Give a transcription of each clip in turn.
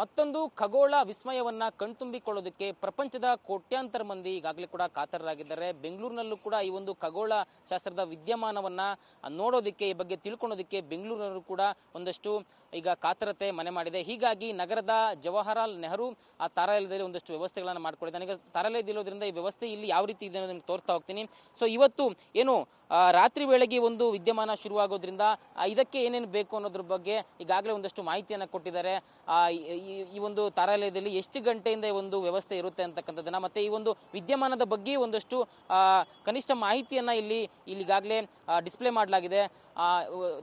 ಮತ್ತೊಂದು ಖಗೋಳ ವಿಸ್ಮಯವನ್ನ ಕಣ್ತುಂಬಿಕೊಳ್ಳೋದಕ್ಕೆ ಪ್ರಪಂಚದ ಕೋಟ್ಯಾಂತರ ಮಂದಿ ಈಗಾಗಲೇ ಕೂಡ ಕಾತರರಾಗಿದ್ದಾರೆ. ಬೆಂಗಳೂರಿನಲ್ಲೂ ಕೂಡ ಈ ಒಂದು ಖಗೋಳ ಶಾಸ್ತ್ರದ ವಿದ್ಯಮಾನವನ್ನ ನೋಡೋದಕ್ಕೆ, ಈ ಬಗ್ಗೆ ತಿಳ್ಕೊಳ್ಳೋದಕ್ಕೆ ಬೆಂಗಳೂರಿನಲ್ಲೂ ಕೂಡ ಒಂದಷ್ಟು ಈಗ ಕಾತರತೆ ಮನೆ ಮಾಡಿದೆ. ಹೀಗಾಗಿ ನಗರದ ಜವಾಹರಲಾಲ್ ನೆಹರು ಆ ತಾರಾಲಯದಲ್ಲಿ ಒಂದಷ್ಟು ವ್ಯವಸ್ಥೆಗಳನ್ನು ಮಾಡ್ಕೊಂಡಿದೆ ನನಗೆ ತಾರಾಲಯದಿರೋದ್ರಿಂದ ಈ ವ್ಯವಸ್ಥೆ ಇಲ್ಲಿ ಯಾವ ರೀತಿ ಇದೆ ಅನ್ನೋದನ್ನು ತೋರ್ತಾ ಹೋಗ್ತೀನಿ. ಸೊ ಇವತ್ತು ಏನು ರಾತ್ರಿ ವೇಳೆಗೆ ಒಂದು ವಿದ್ಯಮಾನ ಶುರುವಾಗೋದ್ರಿಂದ ಇದಕ್ಕೆ ಏನೇನು ಬೇಕು ಅನ್ನೋದ್ರ ಬಗ್ಗೆ ಈಗಾಗಲೇ ಒಂದಷ್ಟು ಮಾಹಿತಿಯನ್ನು ಕೊಟ್ಟಿದ್ದಾರೆ. ಈ- ಈ- ಒಂದು ತಾರಾಲಯದಲ್ಲಿ ಎಷ್ಟು ಗಂಟೆಯಿಂದ ಒಂದು ವ್ಯವಸ್ಥೆ ಇರುತ್ತೆ ಅಂತಕ್ಕಂಥದ್ದನ್ನು ಮತ್ತೆ ಈ ಒಂದು ವಿದ್ಯಮಾನದ ಬಗ್ಗೆ ಒಂದಷ್ಟು ಕನಿಷ್ಠ ಮಾಹಿತಿಯನ್ನ ಇಲ್ಲಿ, ಇಲ್ಲಿಗಾಗಲೇ ಡಿಸ್ಪ್ಲೇ ಮಾಡಲಾಗಿದೆ.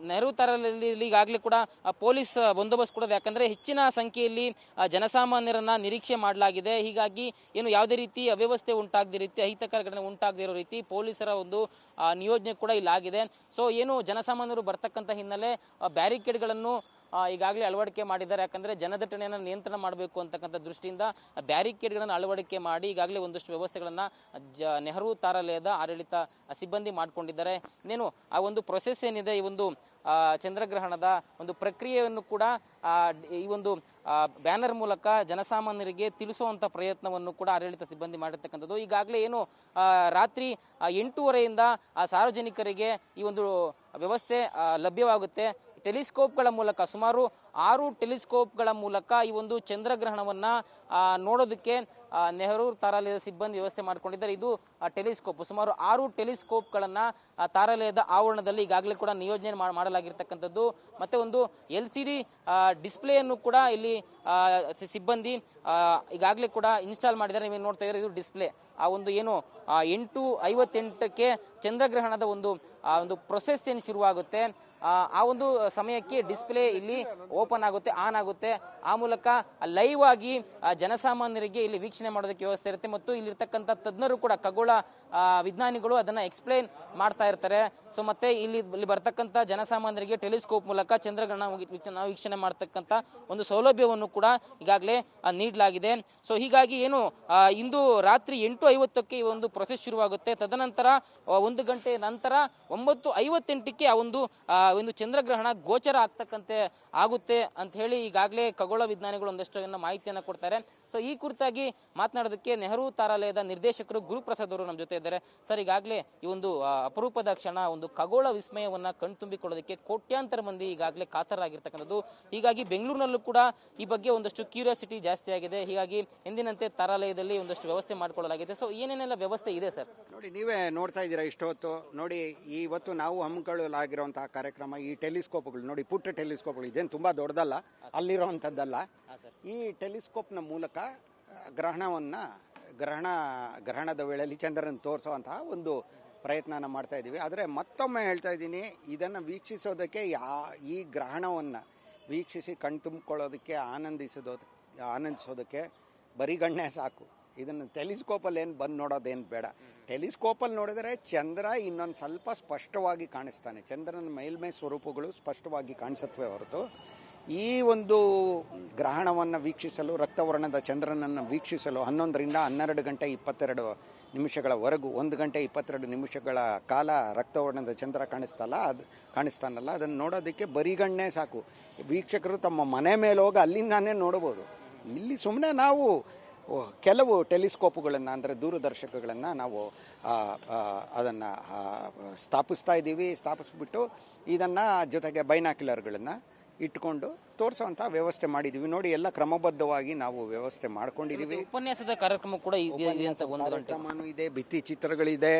ನೆಹರು ತಾರಾಲಯದಲ್ಲಿ ಈಗಾಗಲೇ ಕೂಡ ಪೊಲೀಸ್ ಬಂದೋಬಸ್ತ್ ಕೂಡ ಯಾಕಂದರೆ ಹೆಚ್ಚಿನ ಸಂಖ್ಯೆಯಲ್ಲಿ ಜನಸಾಮಾನ್ಯರನ್ನು ನಿರೀಕ್ಷೆ ಮಾಡಲಾಗಿದೆ. ಹೀಗಾಗಿ ಏನು ಯಾವುದೇ ರೀತಿ ಅವ್ಯವಸ್ಥೆ ಉಂಟಾಗದೇ ರೀತಿ, ಅಹಿತಕರ ಘಟನೆ ಉಂಟಾಗದೇ ಇರೋ ರೀತಿ ಪೊಲೀಸರ ಒಂದು ನಿಯೋಜನೆ ಕೂಡ ಇಲ್ಲಾಗಿದೆ. ಸೊ, ಏನು ಜನಸಾಮಾನ್ಯರು ಬರ್ತಕ್ಕಂಥ ಹಿನ್ನೆಲೆ ಬ್ಯಾರಿಕೇಡ್ಗಳನ್ನು ಈಗಾಗಲೇ ಅಳವಡಿಕೆ ಮಾಡಿದ್ದಾರೆ. ಯಾಕಂದ್ರೆ ಜನದಟ್ಟಣೆಯನ್ನು ನಿಯಂತ್ರಣ ಮಾಡಬೇಕು ಅಂತಕ್ಕಂಥ ದೃಷ್ಟಿಯಿಂದ ಬ್ಯಾರಿಕೇಡ್ಗಳನ್ನು ಅಳವಡಿಕೆ ಮಾಡಿ ಈಗಾಗಲೇ ಒಂದಷ್ಟು ವ್ಯವಸ್ಥೆಗಳನ್ನು ಜ, ನೆಹರು ತಾರಾಲಯದ ಆಡಳಿತ ಸಿಬ್ಬಂದಿ ಮಾಡಿಕೊಂಡಿದ್ದಾರೆ. ಇನ್ನೇನು, ಆ ಒಂದು ಪ್ರೊಸೆಸ್ ಏನಿದೆ, ಈ ಒಂದು ಚಂದ್ರಗ್ರಹಣದ ಒಂದು ಪ್ರಕ್ರಿಯೆಯನ್ನು ಕೂಡ ಈ ಒಂದು ಬ್ಯಾನರ್ ಮೂಲಕ ಜನಸಾಮಾನ್ಯರಿಗೆ ತಿಳಿಸುವಂತ ಪ್ರಯತ್ನವನ್ನು ಕೂಡ ಆಡಳಿತ ಸಿಬ್ಬಂದಿ ಮಾಡಿರ್ತಕ್ಕಂಥದ್ದು. ಈಗಾಗಲೇ ಏನು ರಾತ್ರಿ ಎಂಟೂವರೆಯಿಂದ ಆ ಸಾರ್ವಜನಿಕರಿಗೆ ಈ ಒಂದು ವ್ಯವಸ್ಥೆ ಲಭ್ಯವಾಗುತ್ತೆ. ಟೆಲಿಸ್ಕೋಪ್ಗಳ ಮೂಲಕ ಸುಮಾರು ಆರು ಟೆಲಿಸ್ಕೋಪ್ಗಳ ಮೂಲಕ ಈ ಒಂದು ಚಂದ್ರಗ್ರಹಣವನ್ನು ನೋಡೋದಕ್ಕೆ ನೆಹರು ತಾರಾಲಯದ ಸಿಬ್ಬಂದಿ ವ್ಯವಸ್ಥೆ ಮಾಡಿಕೊಂಡಿದ್ದಾರೆ. ಇದು ಟೆಲಿಸ್ಕೋಪ್. ಸುಮಾರು ಆರು ಟೆಲಿಸ್ಕೋಪ್ಗಳನ್ನು ತಾರಾಲಯದ ಆವರಣದಲ್ಲಿ ಈಗಾಗಲೇ ಕೂಡ ನಿಯೋಜನೆ ಮಾಡಲಾಗಿರ್ತಕ್ಕಂಥದ್ದು. ಮತ್ತು ಒಂದು ಎಲ್ ಸಿ ಡಿ ಡಿಸ್ಪ್ಲೇಯನ್ನು ಕೂಡ ಇಲ್ಲಿ ಸಿಬ್ಬಂದಿ ಈಗಾಗಲೇ ಕೂಡ ಇನ್ಸ್ಟಾಲ್ ಮಾಡಿದ್ದಾರೆ. ನೀವು ನೋಡ್ತಾ ಇದ್ದಾರೆ, ಇದು ಡಿಸ್ಪ್ಲೇ. ಆ ಒಂದು ಏನು ಎಂಟು ಐವತ್ತೆಂಟಕ್ಕೆ ಚಂದ್ರಗ್ರಹಣದ ಒಂದು ಒಂದು ಪ್ರೊಸೆಸ್ ಏನು ಶುರುವಾಗುತ್ತೆ ಆ, ಒಂದು ಸಮಯಕ್ಕೆ ಡಿಸ್ಪ್ಲೇ ಇಲ್ಲಿ ಓಪನ್ ಆಗುತ್ತೆ ಆನ್ ಆಗುತ್ತೆ. ಆ ಮೂಲಕ ಲೈವ್ ಆಗಿ ಜನಸಾಮಾನ್ಯರಿಗೆ ಇಲ್ಲಿ ವೀಕ್ಷಣೆ ಮಾಡೋದಕ್ಕೆ ವ್ಯವಸ್ಥೆ ಇರುತ್ತೆ. ಮತ್ತು ಇಲ್ಲಿರ್ತಕ್ಕಂಥ ತಜ್ಞರು ಕೂಡ ಖಗೋಳ ವಿಜ್ಞಾನಿಗಳು ಅದನ್ನ ಎಕ್ಸ್ಪ್ಲೈನ್ ಮಾಡ್ತಾ ಇರ್ತಾರೆ. ಸೊ ಮತ್ತೆ ಇಲ್ಲಿ ಇಲ್ಲಿ ಬರ್ತಕ್ಕಂಥ ಜನಸಾಮಾನ್ಯರಿಗೆ ಟೆಲಿಸ್ಕೋಪ್ ಮೂಲಕ ಚಂದ್ರಗ್ರಹಣ ವೀಕ್ಷಣೆ ಮಾಡ್ತಕ್ಕಂಥ ಒಂದು ಸೌಲಭ್ಯವನ್ನು ಕೂಡ ಈಗಾಗಲೇ ನೀಡಲಾಗಿದೆ. ಸೊ ಹೀಗಾಗಿ ಏನು ಇಂದು ರಾತ್ರಿ ಎಂಟು ಐವತ್ತಕ್ಕೆ ಈ ಒಂದು ಪ್ರೊಸೆಸ್ ಶುರುವಾಗುತ್ತೆ. ತದನಂತರ ಒಂದು ಗಂಟೆ ನಂತರ ಒಂಬತ್ತು ಐವತ್ತೆಂಟಕ್ಕೆ ಆ ಒಂದು ಒಂದು ಚಂದ್ರಗ್ರಹಣ ಗೋಚರ ಆಗ್ತಕ್ಕಂತೆ ಆಗುತ್ತೆ ಅಂತ ಹೇಳಿ ಈಗಾಗಲೇ ಖಗೋಳ ವಿಜ್ಞಾನಿಗಳು ಒಂದಷ್ಟು ಜನ ಮಾಹಿತಿಯನ್ನು ಕೊಡ್ತಾರೆ. ಸೊ ಈ ಕುರಿತಾಗಿ ಮಾತನಾಡೋದಕ್ಕೆ ನೆಹರು ತಾರಾಲಯದ ನಿರ್ದೇಶಕರು ಗುರುಪ್ರಸಾದ್ ಅವರು ನಮ್ಮ ಜೊತೆ ಇದ್ದಾರೆ. ಸರ್ ಈಗಾಗಲೇ ಈ ಒಂದು ಅಪರೂಪದ ಕ್ಷಣ, ಒಂದು ಖಗೋಳ ವಿಸ್ಮಯವನ್ನು ಕಣ್ತುಂಬಿಕೊಳ್ಳೋದಕ್ಕೆ ಕೋಟ್ಯಾಂತರ ಮಂದಿ ಈಗಾಗಲೇ ಕಾತರಾಗಿರ್ತಕ್ಕಂಥದ್ದು ಹೀಗಾಗಿ ಬೆಂಗಳೂರಿನಲ್ಲೂ ಕೂಡ ಈ ಬಗ್ಗೆ ಒಂದಷ್ಟು ಕ್ಯೂರಿಯಾಸಿಟಿ ಜಾಸ್ತಿ ಆಗಿದೆ. ಹೀಗಾಗಿ ಎಂದಿನಂತೆ ತಾರಾಲಯದಲ್ಲಿ ಒಂದಷ್ಟು ವ್ಯವಸ್ಥೆ ಮಾಡಿಕೊಳ್ಳಲಾಗಿದೆ. ಸೊ ಏನೇನೆಲ್ಲ ವ್ಯವಸ್ಥೆ ಇದೆ ಸರ್ ನೋಡಿ, ನೀವೇ ನೋಡ್ತಾ ಇದ್ದೀರಾ ಇಷ್ಟೊತ್ತು. ನೋಡಿ ಇವತ್ತು ನಾವು ಹಮ್ಮಿಕೊಳ್ಳಲಾಗಿರುವಂತಹ ಕಾರ್ಯಕ್ರಮ ಈ ಟೆಲಿಸ್ಕೋಪ್ಗಳು ನೋಡಿ ಪುಟ್ಟ ಟೆಲಿಸ್ಕೋಪ್ಗಳು ಇದೇನು ತುಂಬ ದೊಡ್ಡದಲ್ಲ ಅಲ್ಲಿರುವಂಥದ್ದಲ್ಲ. ಈ ಟೆಲಿಸ್ಕೋಪ್ನ ಮೂಲಕ ಗ್ರಹಣವನ್ನು ಗ್ರಹಣ ಗ್ರಹಣದ ವೇಳೆಯಲ್ಲಿ ಚಂದ್ರನ ತೋರಿಸುವಂತಹ ಒಂದು ಪ್ರಯತ್ನನ ಮಾಡ್ತಾ ಇದ್ದೀವಿ. ಆದರೆ ಮತ್ತೊಮ್ಮೆ ಹೇಳ್ತಾ ಇದ್ದೀನಿ ಇದನ್ನು ವೀಕ್ಷಿಸೋದಕ್ಕೆ ಯಾ ಈ ಗ್ರಹಣವನ್ನು ವೀಕ್ಷಿಸಿ ಕಣ್ತುಂಬಿಕೊಳ್ಳೋದಕ್ಕೆ ಆನಂದಿಸೋದು ಆನಂದಿಸೋದಕ್ಕೆ ಬರಿಗಣ್ಣೆ ಸಾಕು. ಇದನ್ನು ಟೆಲಿಸ್ಕೋಪಲ್ಲಿ ಏನು ಬಂದು ನೋಡೋದೇನು ಬೇಡ. ಟೆಲಿಸ್ಕೋಪಲ್ಲಿ ನೋಡಿದರೆ ಚಂದ್ರ ಇನ್ನೊಂದು ಸ್ವಲ್ಪ ಸ್ಪಷ್ಟವಾಗಿ ಕಾಣಿಸ್ತಾನೆ. ಚಂದ್ರನ ಮೇಲ್ಮೈ ಸ್ವರೂಪಗಳು ಸ್ಪಷ್ಟವಾಗಿ ಕಾಣಿಸುತ್ತವೆ ಹೊರತು ಈ ಒಂದು ಗ್ರಹಣವನ್ನು ವೀಕ್ಷಿಸಲು, ರಕ್ತವರ್ಣದ ಚಂದ್ರನನ್ನು ವೀಕ್ಷಿಸಲು ಹನ್ನೊಂದರಿಂದ ಹನ್ನೆರಡು ಗಂಟೆ ಇಪ್ಪತ್ತೆರಡು ನಿಮಿಷಗಳವರೆಗೂ, ಒಂದು ಗಂಟೆ ಇಪ್ಪತ್ತೆರಡು ನಿಮಿಷಗಳ ಕಾಲ ರಕ್ತವರ್ಣದ ಚಂದ್ರ ಕಾಣಿಸ್ತಲ್ಲ, ಅದು ಕಾಣಿಸ್ತಾನಲ್ಲ, ಅದನ್ನು ನೋಡೋದಕ್ಕೆ ಬರಿಗಣ್ಣೆ ಸಾಕು. ವೀಕ್ಷಕರು ತಮ್ಮ ಮನೆ ಮೇಲೆ ಹೋಗಿ ಅಲ್ಲಿಂದಾನೇ ನೋಡ್ಬೋದು ಇಲ್ಲಿ ಸುಮ್ಮನೆ ನಾವು ಕೆಲವು ಟೆಲಿಸ್ಕೋಪ್ಗಳನ್ನು ಅಂದರೆ ದೂರದರ್ಶಕಗಳನ್ನು ನಾವು ಅದನ್ನು ಸ್ಥಾಪಿಸ್ತಾ ಇದ್ದೀವಿ. ಸ್ಥಾಪಿಸ್ಬಿಟ್ಟು ಇದನ್ನು ಜೊತೆಗೆ ಬೈನಾಕ್ಯುಲರ್ಗಳನ್ನು ಇಟ್ಕೊಂಡು ತೋರಿಸೋವಂಥ ವ್ಯವಸ್ಥೆ ಮಾಡಿದ್ದೀವಿ. ನೋಡಿ ಎಲ್ಲ ಕ್ರಮಬದ್ಧವಾಗಿ ನಾವು ವ್ಯವಸ್ಥೆ ಮಾಡ್ಕೊಂಡಿದ್ದೀವಿ. ಉಪನ್ಯಾಸದ ಕಾರ್ಯಕ್ರಮ ಕೂಡ ಒಂದು ಇದೆ ಭಿತ್ತಿ ಚಿತ್ರಗಳಿದೆ.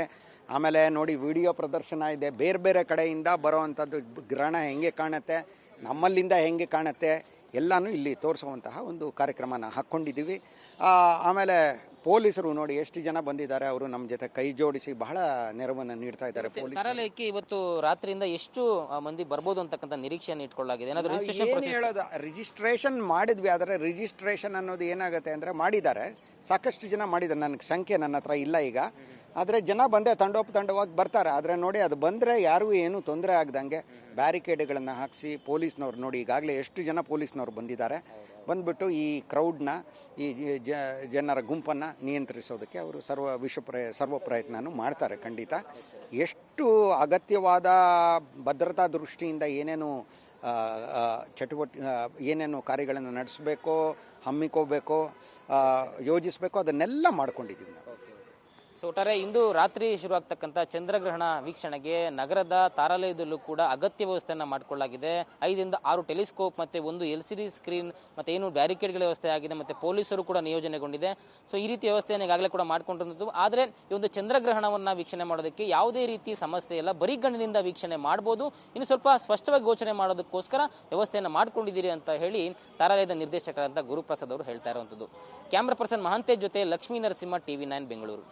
ಆಮೇಲೆ ನೋಡಿ ವಿಡಿಯೋ ಪ್ರದರ್ಶನ ಇದೆ. ಬೇರೆ ಬೇರೆ ಕಡೆಯಿಂದ ಬರೋವಂಥದ್ದು ಗ್ರಹಣ ಹೆಂಗೆ ಕಾಣುತ್ತೆ? ನಮ್ಮಲ್ಲಿಂದ ಹೆಂಗೆ ಕಾಣುತ್ತೆ? ಎಲ್ಲನೂ ಇಲ್ಲಿ ತೋರಿಸುವಂತಹ ಒಂದು ಕಾರ್ಯಕ್ರಮನ ಹಾಕ್ಕೊಂಡಿದ್ದೀವಿ. ಆಮೇಲೆ ಪೊಲೀಸರು ನೋಡಿ ಎಷ್ಟು ಜನ ಬಂದಿದ್ದಾರೆ ಅವರು ನಮ್ಮ ಜೊತೆ ಕೈ ಜೋಡಿಸಿ ಬಹಳ ನೆರವನ್ನು ನೀಡ್ತಾ ಇದ್ದಾರೆ ಪೊಲೀಸರಲ್ಲಿ ತಾರಾಲಯಕ್ಕೆ ಇವತ್ತು ರಾತ್ರಿಯಿಂದ ಎಷ್ಟು ಮಂದಿ ಬರ್ಬೋದು ಅಂತಕ್ಕಂಥ ನಿರೀಕ್ಷೆಯನ್ನು ಇಟ್ಕೊಳ್ಳಾಗಿದೆ ಹೇಳೋದು ರಿಜಿಸ್ಟ್ರೇಷನ್ ಮಾಡಿದ್ವಿ ಆದರೆ ರಿಜಿಸ್ಟ್ರೇಷನ್ ಅನ್ನೋದು ಏನಾಗುತ್ತೆ ಅಂದರೆ ಮಾಡಿದ್ದಾರೆ. ಸಾಕಷ್ಟು ಜನ ಮಾಡಿದ್ದಾರೆ ನನಗೆ ಸಂಖ್ಯೆ ನನ್ನ ಹತ್ರ ಇಲ್ಲ ಈಗ. ಆದರೆ ಜನ ಬಂದೆ ತಂಡೋಪ ತಂಡವಾಗಿ ಬರ್ತಾರೆ. ಆದರೆ ನೋಡಿ, ಅದು ಬಂದರೆ ಯಾರೂ ಏನು ತೊಂದರೆ ಆಗ್ದಂಗೆ ಬ್ಯಾರಿಕೇಡ್ಗಳನ್ನು ಹಾಕಿಸಿ ಪೊಲೀಸ್ನವ್ರು ನೋಡಿ, ಈಗಾಗಲೇ ಎಷ್ಟು ಜನ ಪೊಲೀಸ್ನವ್ರು ಬಂದಿದ್ದಾರೆ. ಬಂದ್ಬಿಟ್ಟು ಈ ಕ್ರೌಡ್ನ, ಈ ಜನರ ಗುಂಪನ್ನು ನಿಯಂತ್ರಿಸೋದಕ್ಕೆ ಅವರು ಸರ್ವ ವಿಶ್ವ ಪ್ರಯ, ಸರ್ವ ಪ್ರಯತ್ನನೂ ಮಾಡ್ತಾರೆ ಖಂಡಿತ. ಎಷ್ಟು ಅಗತ್ಯವಾದ ಭದ್ರತಾ ದೃಷ್ಟಿಯಿಂದ ಏನೇನು ಚಟುವಟಿ ಏನೇನು ಕಾರ್ಯಗಳನ್ನು ನಡೆಸಬೇಕೋ, ಹಮ್ಮಿಕೋಬೇಕೋ ಯೋಜಿಸಬೇಕೋ ಅದನ್ನೆಲ್ಲ ಮಾಡ್ಕೊಂಡಿದ್ದೀವಿ ನಾವು. ಸೊ ಒಟ್ಟಾರೆ ಇಂದು ರಾತ್ರಿ ಶುರುವಾಗ್ತಕ್ಕಂಥ ಚಂದ್ರಗ್ರಹಣ ವೀಕ್ಷಣೆಗೆ ನಗರದ ತಾರಾಲಯದಲ್ಲೂ ಕೂಡ ಅಗತ್ಯ ವ್ಯವಸ್ಥೆಯನ್ನು ಮಾಡಿಕೊಳ್ಳಲಾಗಿದೆ. ಐದರಿಂದ ಆರು ಟೆಲಿಸ್ಕೋಪ್ ಮತ್ತೆ ಒಂದು ಎಲ್ ಸಿ ಡಿ ಸ್ಕ್ರೀನ್ ಮತ್ತೆ ಏನು ಬ್ಯಾರಿಕೇಡ್ಗಳ ವ್ಯವಸ್ಥೆ ಆಗಿದೆ ಮತ್ತೆ ಪೊಲೀಸರು ಕೂಡ ನಿಯೋಜನೆಗೊಂಡಿದೆ. ಸೊ ಈ ರೀತಿ ವ್ಯವಸ್ಥೆಯನ್ನು ಈಗಾಗಲೇ ಕೂಡ ಮಾಡ್ಕೊಂಡಿರೋದು ಆದರೆ ಈ ಒಂದು ಚಂದ್ರಗ್ರಹಣವನ್ನು ವೀಕ್ಷಣೆ ಮಾಡೋದಕ್ಕೆ ಯಾವುದೇ ರೀತಿ ಸಮಸ್ಯೆ ಇಲ್ಲ. ಬರೀ ಗಣ್ಣಿನಿಂದ ವೀಕ್ಷಣೆ ಮಾಡ್ಬೋದು. ಇನ್ನು ಸ್ವಲ್ಪ ಸ್ಪಷ್ಟವಾಗಿ ಗೋಚನೆ ಮಾಡೋದಕ್ಕೋಸ್ಕರ ವ್ಯವಸ್ಥೆಯನ್ನು ಮಾಡಿಕೊಂಡಿದ್ದೀರಿ ಅಂತ ಹೇಳಿ ತಾರಾಲಯದ ನಿರ್ದೇಶಕರಾದಂಥ ಗುರುಪ್ರಸಾದ್ ಅವರು ಹೇಳ್ತಾ ಇರುವಂಥದ್ದು. ಕ್ಯಾಮ್ರಾ ಪರ್ಸನ್ ಮಹಾಂತೇಜ್ ಜೊತೆ ಲಕ್ಷ್ಮೀ ನರಸಿಂಹ ಟಿವಿ ನೈನ್ ಬೆಂಗಳೂರು.